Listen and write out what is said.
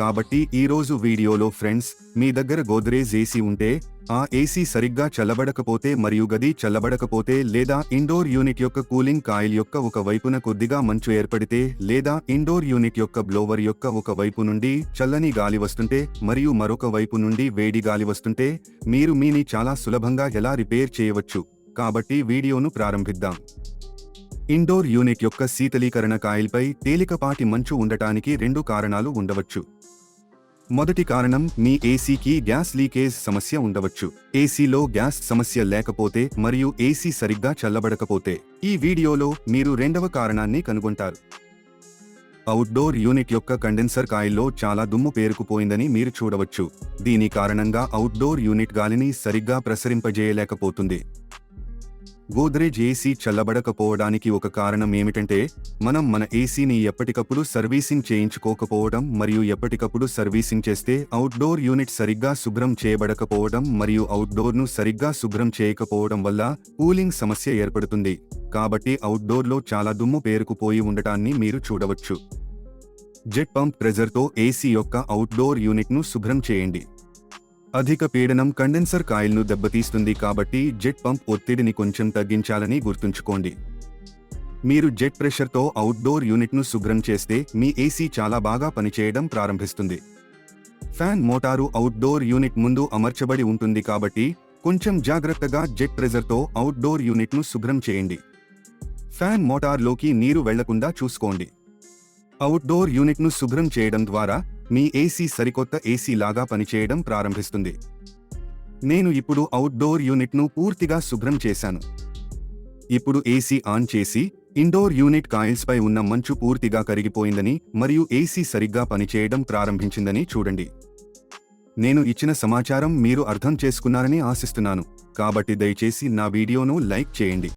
కాబట్టి ఈ రోజు వీడియోలో ఫ్రెండ్స్ మీ దగ్గర గోద్రేజ్ ఏసీ ఉంటే ఆ ఏసీ సరిగ్గా చల్లబడకపోతే మరియు గది చల్లబడకపోతే లేదా ఇండోర్ యూనిట్ యొక్క కూలింగ్ కాయిల్ యొక్క ఒక వైపున కొద్దిగా మంచు ఏర్పడితే లేదా ఇండోర్ యూనిట్ యొక్క బ్లోవర్ యొక్క ఒక వైపు నుండి చల్లని గాలి వస్తుంటే మరియు మరొక వైపు నుండి వేడి గాలి వస్తుంటే మీరు మీని చాలా సులభంగా ఎలా రిపేర్ చేయవచ్చు? కాబట్టి వీడియోను ప్రారంభిద్దాం. ఇండోర్ యూనిట్ యొక్క శీతలీకరణ కాయిల్పై తేలికపాటి మంచు ఉండటానికి రెండు కారణాలు ఉండవచ్చు. మొదటి కారణం మీ ఏసీకి గ్యాస్ లీకేజ్ సమస్య ఉండవచ్చు. ఏసీలో గ్యాస్ సమస్య లేకపోతే మరియు ఏసీ సరిగ్గా చల్లబడకపోతే ఈ వీడియోలో మీరు రెండవ కారణాన్ని కనుగొంటారు. అవుట్డోర్ యూనిట్ యొక్క కండెన్సర్ కాయిల్లో చాలా దుమ్ము పేరుకుపోయిందని మీరు చూడవచ్చు. దీని కారణంగా అవుట్డోర్ యూనిట్ గాలిని సరిగ్గా ప్రసరింపజేయలేకపోతుంది. గోద్రేజ్ ఏసీ చల్లబడకపోవడానికి ఒక కారణం ఏమిటంటే మనం మన ఏసీని ఎప్పటికప్పుడు సర్వీసింగ్ చేయించుకోకపోవడం మరియు ఎప్పటికప్పుడు సర్వీసింగ్ చేస్తే అవుట్డోర్ యూనిట్ సరిగ్గా శుభ్రం చేయబడకపోవడం మరియు అవుట్డోర్ను సరిగ్గా శుభ్రం చేయకపోవడం వల్ల కూలింగ్ సమస్య ఏర్పడుతుంది. కాబట్టి అవుట్డోర్లో చాలా దుమ్ము పేరుకుపోయి ఉండటాన్ని మీరు చూడవచ్చు. జెట్ పంప్ ప్రెజర్తో ఏసీ యొక్క అవుట్డోర్ యూనిట్ను శుభ్రం చేయండి. అధిక పీడనం కండెన్సర్ కాయిల్ను దెబ్బతీస్తుంది కాబట్టి జెట్ పంప్ ఒత్తిడిని కొంచెం తగ్గించాలని గుర్తుంచుకోండి. మీరు జెట్ ప్రెషర్తో అవుట్డోర్ యూనిట్ను శుభ్రం చేస్తే మీ ఏసీ చాలా బాగా పనిచేయడం ప్రారంభిస్తుంది. ఫ్యాన్ మోటారు అవుట్డోర్ యూనిట్ ముందు అమర్చబడి ఉంటుంది కాబట్టి కొంచెం జాగ్రత్తగా జెట్ ప్రెజర్తో అవుట్డోర్ యూనిట్ను శుభ్రం చేయండి. ఫ్యాన్ మోటార్లోకి నీరు వెళ్ళకుండా చూసుకోండి. అవుట్డోర్ యూనిట్ను శుభ్రం చేయడం ద్వారా మీ ఏసీ సరికొత్త ఏసీ లాగా పనిచేయడం ప్రారంభిస్తుంది. నేను ఇప్పుడు అవుట్డోర్ యూనిట్ను పూర్తిగా శుభ్రం చేశాను. ఇప్పుడు ఏసీ ఆన్ చేసి ఇండోర్ యూనిట్ కాయిల్స్పై ఉన్న మంచు పూర్తిగా కరిగిపోయిందని మరియు ఏసీ సరిగ్గా పనిచేయడం ప్రారంభించిందని చూడండి. నేను ఇచ్చిన సమాచారం మీరు అర్థం చేసుకున్నారని ఆశిస్తున్నాను. కాబట్టి దయచేసి నా వీడియోను లైక్ చేయండి.